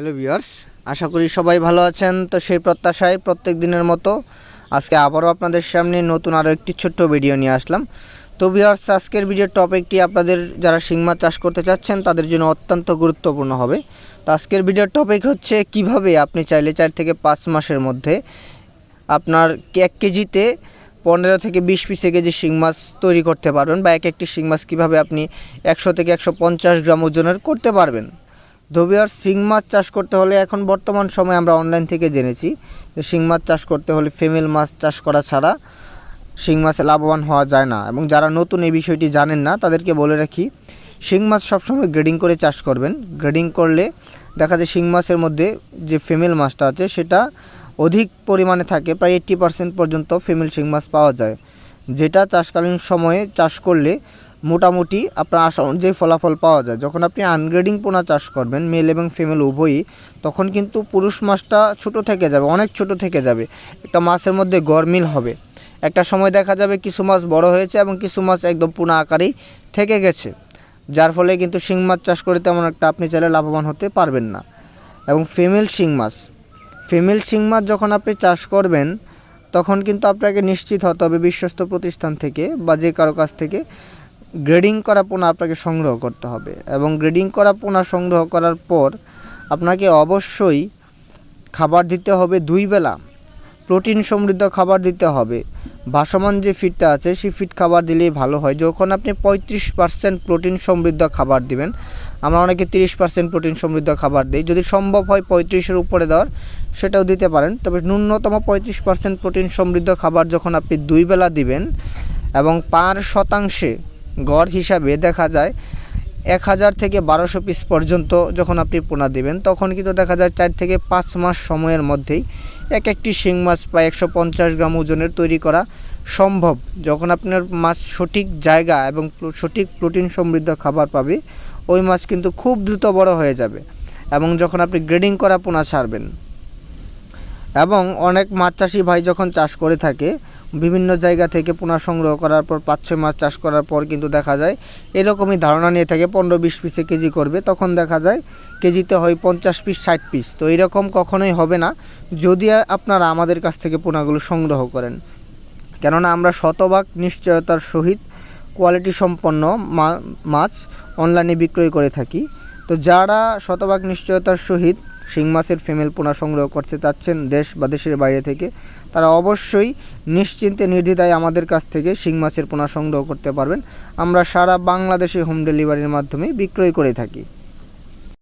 Hello viewers আশা করি সবাই ভালো আছেন। তো সেই প্রত্যাশায় প্রত্যেক দিনের মতো আজকে আবারও আপনাদের সামনে নতুন আরও একটি ছোট্ট ভিডিও নিয়ে আসলাম। তো ভিউয়ার্স আজকের ভিডিওর টপিকটি আপনাদের যারা মাছ চাষ করতে চাচ্ছেন, তাদের জন্য অত্যন্ত গুরুত্বপূর্ণ হবে। তো আজকের ভিডিওর টপিক হচ্ছে, কীভাবে আপনি চাইলে চার থেকে পাঁচ মাসের মধ্যে আপনার এক কেজিতে পনেরো থেকে বিশ পিস কেজি শিং মাছ তৈরি করতে পারবেন বা এক একটি শিং মাছ কীভাবে আপনি একশো থেকে একশো পঞ্চাশ গ্রাম ওজনের করতে পারবেন। ধবিয়ার শিং মাছ চাষ করতে হলে এখন বর্তমান সময়ে আমরা অনলাইন থেকে জেনেছি যে শিং মাছ চাষ করতে হলে ফিমেল মাছ চাষ করা ছাড়া শিং মাছে লাভবান হওয়া যায় না। এবং যারা নতুন এই বিষয়টি জানেন না, তাদেরকে বলে রাখি, শিং মাছ সবসময় গ্রেডিং করে চাষ করবেন। গ্রেডিং করলে দেখা যায় শিং মাছের মধ্যে যে ফিমেল মাছটা আছে, সেটা অধিক পরিমাণে থাকে, প্রায় এইট্টি পার্সেন্ট পর্যন্ত ফিমেল শিং মাছ পাওয়া যায়। যেটা চাষকালীন সময়ে চাষ করলে মোটামুটি আপনার আশা অনুযায়ী ফলাফল পাওয়া যায়। যখন আপনি আনগ্রেডিং পোনা চাষ করবেন মেল এবং ফিমেল উভয়ই, তখন কিন্তু পুরুষ মাছটা ছোট থেকে যাবে, অনেক ছোট থেকে যাবে। একটা মাছের মধ্যে গরমিল হবে। একটা সময় দেখা যাবে কিছু মাছ বড় হয়েছে এবং কিছু মাছ একদম পোনা আকারেই থেকে গেছে। যার ফলে কিন্তু শিং মাছ চাষ করে তেমন একটা আপনি চাইলে লাভবান হতে পারবেন না। এবং ফিমেল শিং মাছ। ফিমেল শিং মাছ যখন আপনি চাষ করবেন, তখন কিন্তু আপনাকে নিশ্চিত হতে হবে বিশ্বস্ত প্রতিষ্ঠান থেকে বা যে কারও কাছ থেকে গ্রেডিং করা পোনা আপনাকে সংগ্রহ করতে হবে এবং গ্রেডিং করা পোনা সংগ্রহ করার পর আপনাকে অবশ্যই খাবার দিতে হবে দুই বেলা। প্রোটিন সমৃদ্ধ খাবার দিতে হবে। ভাসমান যে ফিডটা আছে সেই ফিড খাবার দিলেই ভালো হয়। যখন আপনি পঁয়ত্রিশ পার্সেন্ট প্রোটিন সমৃদ্ধ খাবার দিবেন, আমরা অনেকে তিরিশ পার্সেন্ট প্রোটিন সমৃদ্ধ খাবার দিই। যদি সম্ভব হয় পঁয়ত্রিশের উপরে দেওয়ার, সেটাও দিতে পারেন। তবে ন্যূনতম পঁয়ত্রিশ পার্সেন্ট প্রোটিন সমৃদ্ধ খাবার যখন আপনি দুই বেলা দিবেন এবং পার শতাংশে গড় হিসাবে দেখা যায় এক হাজার থেকে বারোশো পিস পর্যন্ত যখন আপনি পোনা দেবেন, তখন কিন্তু দেখা যায় চার থেকে পাঁচ মাস সময়ের মধ্যেই এক একটি শিং মাছ প্রায় একশো পঞ্চাশ গ্রাম ওজনের তৈরি করা সম্ভব। যখন আপনার মাছ সঠিক জায়গা এবং সঠিক প্রোটিন সমৃদ্ধ খাবার পাবে, ওই মাছ কিন্তু খুব দ্রুত বড় হয়ে যাবে এবং যখন আপনি গ্রেডিং করা পোনা ছাড়বেন এবং অনেক মাছ চাষি ভাই যখন চাষ করে থাকে, বিভিন্ন জায়গা থেকে পোনা সংগ্রহ করার পর, পাঁচ ছয় মাছ চাষ করার পর কিন্তু দেখা যায়, এরকমই ধারণা নিয়ে থাকে, পনেরো বিশ পিসে কেজি করবে। তখন দেখা যায়, কেজিতে হয় পঞ্চাশ পিস, ষাট পিস। তো এরকম কখনোই হবে না, যদি আপনারা আমাদের কাছ থেকে পোনাগুলো সংগ্রহ করেন। কেননা আমরা শতভাগ নিশ্চয়তার সহিত কোয়ালিটি সম্পন্ন মাছ অনলাইনে বিক্রয় করে থাকি। তো যারা শতভাগ নিশ্চয়তার সহিত শিং মাছের ফিমেল পোনা সংগ্রহ করতে চাচ্ছেন দেশ বা দেশের বাইরে থেকে, তারা অবশ্যই নিশ্চিন্তে নির্দ্বিধায় আমাদের কাছ থেকে শিং মাছের পোনা সংগ্রহ করতে পারবেন। আমরা সারা বাংলাদেশে হোম ডেলিভারির মাধ্যমে বিক্রয় করে থাকি।